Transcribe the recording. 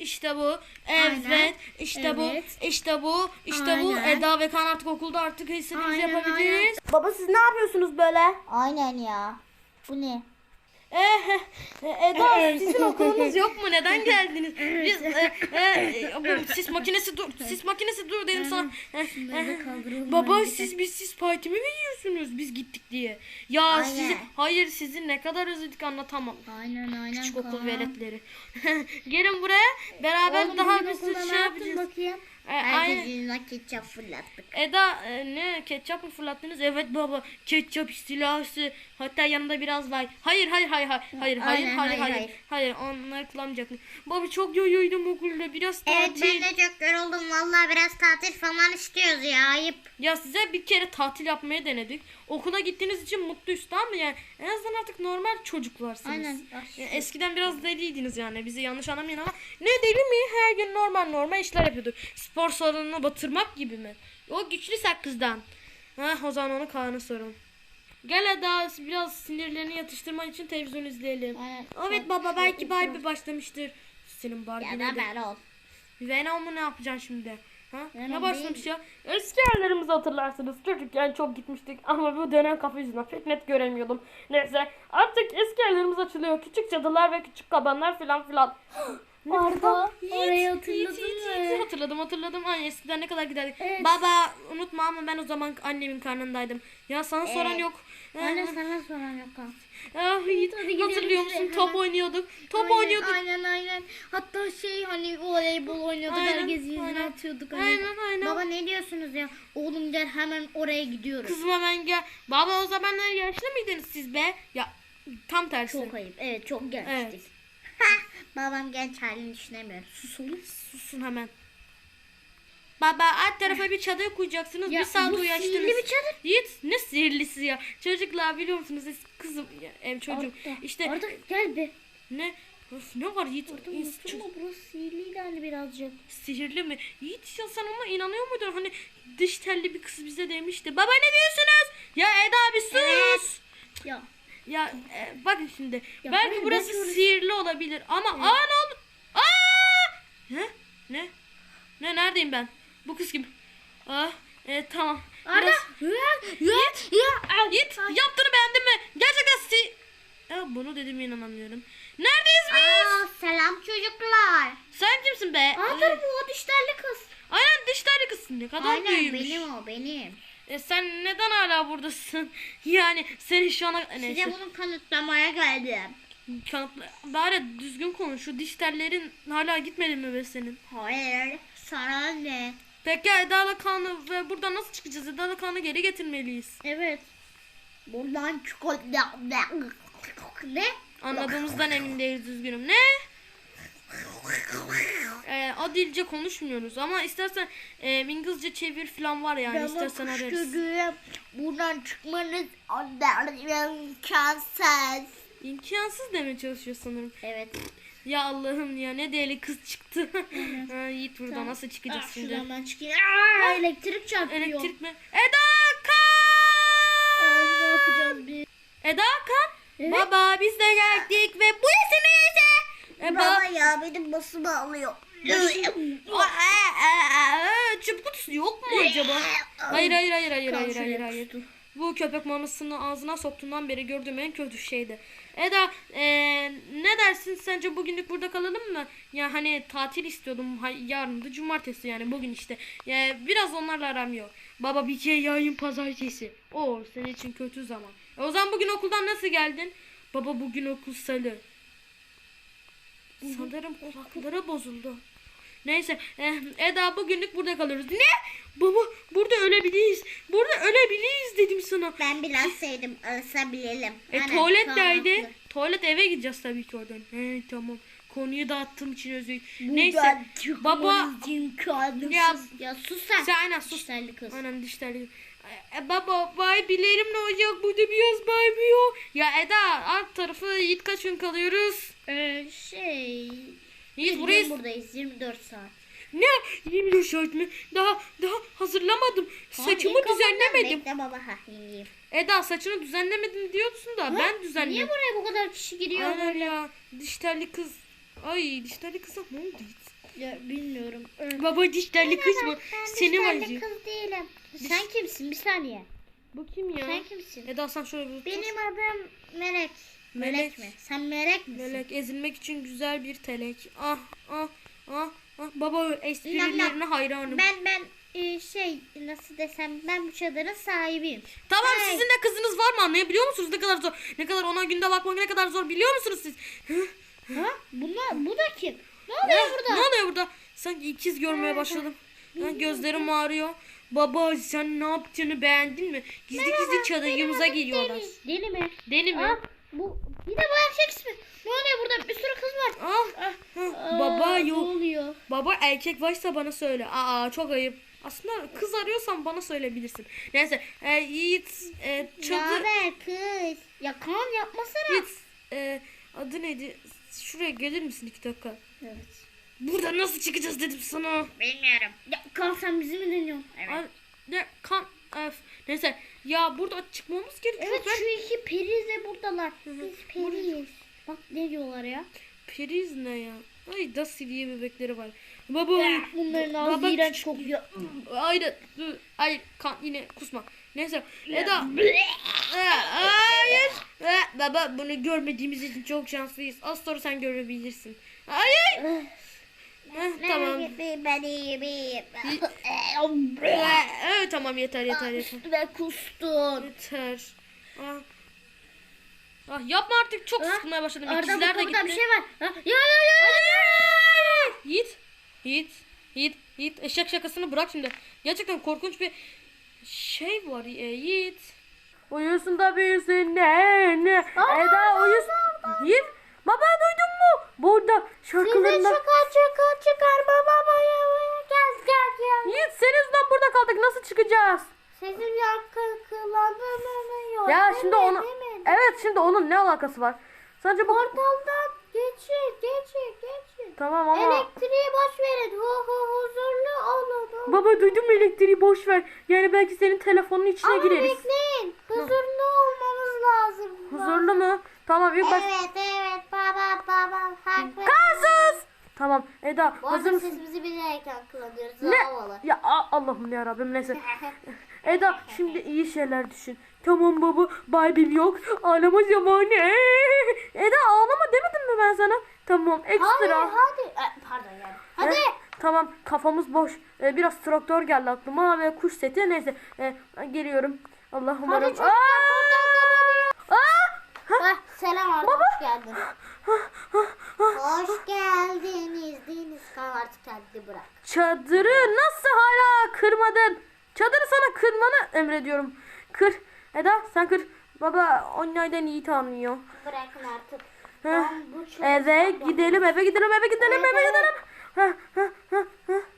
İşte bu. Evet. Aynen. İşte bu. Evet. İşte bu. İşte bu. Aynen. Eda ve Kaan artık okulda artık istediğimizi Aynen, yapabiliriz. Baba siz ne yapıyorsunuz böyle? Aynen ya. Bu ne? Eh, Eda sizin okulunuz yok mu? Neden geldiniz? Biz e, e, bu sis makinesi dur. Sis makinesi dur dedim sana. Baba siz biz siz parti mi veriyorsunuz biz gittik diye. Ya Aynen. sizi hayır sizi ne kadar özledik anlatamam. Aynen aynen. Küçük okul veletleri. Gelin buraya beraber Oğlum, daha bir sürü şey yapacağız. bakayım? E, aynen. Herkes yüzüne ketçap fırlattık. Eda e, ne ketçap mı fırlattınız? Evet baba ketçap istilası hatta yanında biraz lay. Hayır hayır hayır hayır hayır hayır hayır hayır, hayır hayır onları kullanmayacaktım. Baba çok yoruldum okulda biraz tatil. Evet ben de çok yoruldum. Vallahi biraz tatil falan istiyoruz ya. Ayıp. Ya size bir kere tatil yapmaya denedik. Okula gittiğiniz için mutluyuz tamam mı? Yani en azından artık normal çocuklarsınız. Aynen. Yani eskiden biraz deliydiniz yani. Bizi yanlış anlamayın ama ne deli mi? Her gün normal normal işler yapıyorduk. Spor salonunu batırmak gibi mi? O güçlü sakızdan. Ha o zaman onu Kaan'a sorun. Gel Eda biraz sinirlerini yatıştırman için televizyon izleyelim. Aynen. Evet baba belki Barbie başlamıştır. Senin Barbie Ya da ben ol. Venom'u ne yapacaksın şimdi? Ha? Venom ne başlamış ya? Eski yerlerimizi hatırlarsınız. Çocukken çok gitmiştik ama bu dönem kafa yüzünden pek net göremiyordum. Neyse artık eski yerlerimiz açılıyor. Küçük cadılar ve küçük kabanlar filan filan. Arda, orayı hatırladın mı? Hatırladım hatırladım. Ay eskiden ne kadar giderdik. Evet. Baba unutma ama ben o zaman annemin karnındaydım. Ya sana soran Evet. yok. Aynen sana soran yok. Ah, Yiğit, hatırlıyor musun? Top hemen. oynuyorduk. Top Aynen, oynuyorduk. Aynen aynen. Hatta şey hani voleybol oynuyorduk. Aynen, herkes yüzüne aynen. atıyorduk. Hani. Aynen aynen. Baba ne diyorsunuz ya? Oğlum gel hemen oraya gidiyoruz. Kızım hemen gel. Baba o zamanlar yaşlı mıydınız siz be? Ya tam tersi. Çok ayıp. Evet çok gençtik. Evet. Babam genç halini düşünemiyor. Sus oğlum susun hemen. Baba alt tarafa bir çadır koyacaksınız. Ya bir saat uyaştınız. sihirli bir çadır. Yiğit ne sihirlisi ya. Çocuklar biliyor musunuz kızım ev çocuğum. Arda, İşte Arda gel be. ne Öf, ne var Yiğit? Unuttun çocuk- mu? Burası sihirliydi hani birazcık. Sihirli mi? Yiğit ya sen ona inanıyor muydun? Hani dış telli bir kız bize demişti. Baba ne diyorsunuz? Ya Eda bir sus. Ya Ya e, bakın şimdi. Ya belki hayır, burası belki sihirli olabilir ama aa ne oldu? Aa! Ne? Ne? Ne neredeyim ben? Bu kız gibi. Ah, e, tamam. Arda. Biraz- Ya ya ya. Git. Yaptığını beğendin mi? Gerçekten si... Ya bunu dediğime inanamıyorum. Neredeyiz biz? Aa, selam çocuklar. Sen kimsin be? Aa tabii bu o dişlerli kız. Aynen dişlerli kızsın. Ne kadar Aynen büyümüş. benim o benim. E, sen neden hala buradasın? Yani seni şu ana... Size Neyse. bunu kanıtlamaya geldim. Kanıtla... Bari düzgün konuş. Şu diş tellerin hala gitmedi mi be senin? Hayır. Sana ne? Peki Eda'la Kaan'ı ve buradan nasıl çıkacağız? Eda'la Kaan'ı geri getirmeliyiz. Evet. Buradan çikolata. Ne? Anladığımızdan emin değiliz üzgünüm. Ne? Ee, o dilce konuşmuyoruz ama istersen e, İngilizce çevir falan var yani istersen ararız. çocuğum. Buradan çıkmanız imkansız. İmkansız demeye çalışıyor sanırım. Evet. Ya Allah'ım ya ne deli kız çıktı. ha, Yiğit burada Tamam. nasıl çıkacak Ah, şimdi? şuradan ben çıkayım. Aa, elektrik çarpıyor. Elektrik mi? Eda ne yapacağız biz? Eda Kaan! Evet. Baba biz de geldik ve bu ise neyse. E, Baba ba- ya benim basımı alıyor. Aa, aa, aa, Çöp kutusu yok mu acaba? Hayır hayır hayır hayır hayır hayır hayır. Bu köpek mamasını ağzına soktuğundan beri gördüğüm en kötü şeydi. Eda eee, ne dersin sence bugünlük burada kalalım mı? Ya hani tatil istiyordum yarın da cumartesi yani bugün işte. Ya, biraz onlarla aram yok. Baba bir kere yayın pazartesi. O senin için kötü zaman. E, o zaman bugün okuldan nasıl geldin? Baba bugün okul salı. Sanırım kulakları bozuldu. Neyse eh, Eda bugünlük burada kalıyoruz. Ne? Baba burada ölebiliriz. Burada ölebiliriz dedim sana. Ben biraz sevdim. Alışabilelim. E Aynen, tuvalet nerede? Tuvalet eve gideceğiz tabii ki oradan. He tamam. Konuyu dağıttığım için özür dilerim. Neyse. Baba ya, Ya sus sen. sen aynen sus. Dişlerli kız. Aynen dişlerli. E, baba vay bilerim ne olacak burada biraz bağırmıyor. Ya Eda alt tarafı Yiğit kaç gün kalıyoruz? Ee, şey. Yiğit Biz burayı buradayız 24 saat. ne? 24 saat mi? Daha daha hazırlamadım. Saçımı İlk ondan düzenlemedim. Bekle baba ha yiyeyim. Eda saçını düzenlemedin diyorsun da ben düzenledim. Niye buraya bu kadar kişi giriyor? Aynen ya. Dişlerli kız. Ay dişlerli kıza ne oldu Yiğit? Ya bilmiyorum. Baba dişlerli kız mı? Seni var dişlerli kız değilim. Sen kimsin? Bir saniye. Bu kim ya? Sen kimsin? Eda sen şöyle bir Benim adım Melek. Melek. mi? Sen melek misin? Melek ezilmek için güzel bir telek. Ah ah ah ah. Baba esprilerine hayranım. Ben ben e, şey nasıl desem ben bu çadırın sahibiyim. Tamam Hey. sizin de kızınız var mı anlayabiliyor musunuz ne kadar zor? Ne kadar ona günde bakmak ne kadar zor biliyor musunuz siz? Ha? Bunlar, bu da kim? Ne oluyor Ne? burada? Ne oluyor burada? Sanki ikiz görmeye başladım. Ha, gözlerim ağrıyor. Baba sen ne yaptığını beğendin mi? Gizli gizli çadırımıza geliyorlar. Deli mi? Deli mi? Aa, bu bir de bu erkek ismi. Ne oluyor burada? Bir sürü kız var. Ah, Aa, baba Ne yok. oluyor? Baba erkek varsa bana söyle. Aa çok ayıp. Aslında kız arıyorsan bana söyleyebilirsin. Neyse. E, Yiğit e, Ne çadır... haber kız? Ya Kaan yapmasana. Yiğit e, adı neydi? Şuraya gelir misin iki dakika? Evet. Buradan nasıl çıkacağız dedim sana. Bilmiyorum. Ya Kaan sen bizi mi deniyorsun? Ay, ne kan öf. Neyse ya burada çıkmamız gerekiyor. Evet Ben şu iki periz de buradalar. Biz periyiz. Bak ne diyorlar ya? periz ne ya? Ay da siliye bebekleri var. Baba Bunların ağzı iğrenç kokuyor. Hayır, dur, hayır kan yine kusma. Neyse Eda. Aa, Hayır. Aa, Baba bunu görmediğimiz için çok şanslıyız. Az sonra sen görebilirsin. Hayır. Heh, tamam. Evet tamam yeter yeter yeter. Üstüme kustun. Yeter. Ah. Ah, yapma artık çok Ah, sıkılmaya başladım. İkizler de gitti. bir şey var. Ha? Ya ya ya. Yiğit. Yiğit. Yiğit. Yiğit. Eşek şakasını bırak şimdi. Gerçekten korkunç bir şey var e, Yiğit. Uyusun da büyüsün ne ne. Eda uyusun. Yiğit. Baba duydun mu? Burada şarkılarında. Çıkar çıkar çıkar baba baba gel gel gel. Yiğit senin yüzünden burada kaldık. Nasıl çıkacağız? Sesim yankılanıyor. Ya şimdi onu... Evet şimdi onun ne alakası var? Sadece bu... Portaldan geçin geçin geçin. Tamam ama... Elektriği Baba duydun mu elektriği boş ver. Yani belki senin telefonun içine Ama gireriz. bekleyin. Huzurlu olmanız lazım. Huzurlu mu? Tamam ilk baş... Evet evet baba baba haklı. Kansız! Tamam Eda Bu hazır arada mısın? sesimizi bilerek yankılanıyoruz. Ne? Havalı. Ya a- Allah'ım ya Rabbim neyse. Eda şimdi iyi şeyler düşün. Tamam baba Bible yok. Ağlama zamanı. Eda ağlama demedim mi ben sana? Tamam Hadi ekstra. hadi. E, pardon yani. Hadi. Tamam kafamız boş. Ee, biraz traktör geldi aklıma ve kuş seti neyse. Ee, geliyorum. Allah umarım. çocuklar, Aa! Aa! Heh, selam Arda hoş geldin. hoş geldiniz. Deniz kan artık kendini bırak. Çadırı nasıl hala kırmadın? Çadırı sana kırmanı emrediyorum. Kır. Eda sen kır. Baba onlardan iyi tanıyor. Bırakın artık. Ben bu Eve gidelim eve gidelim eve gidelim eve gidelim. Heh, heh, heh, heh.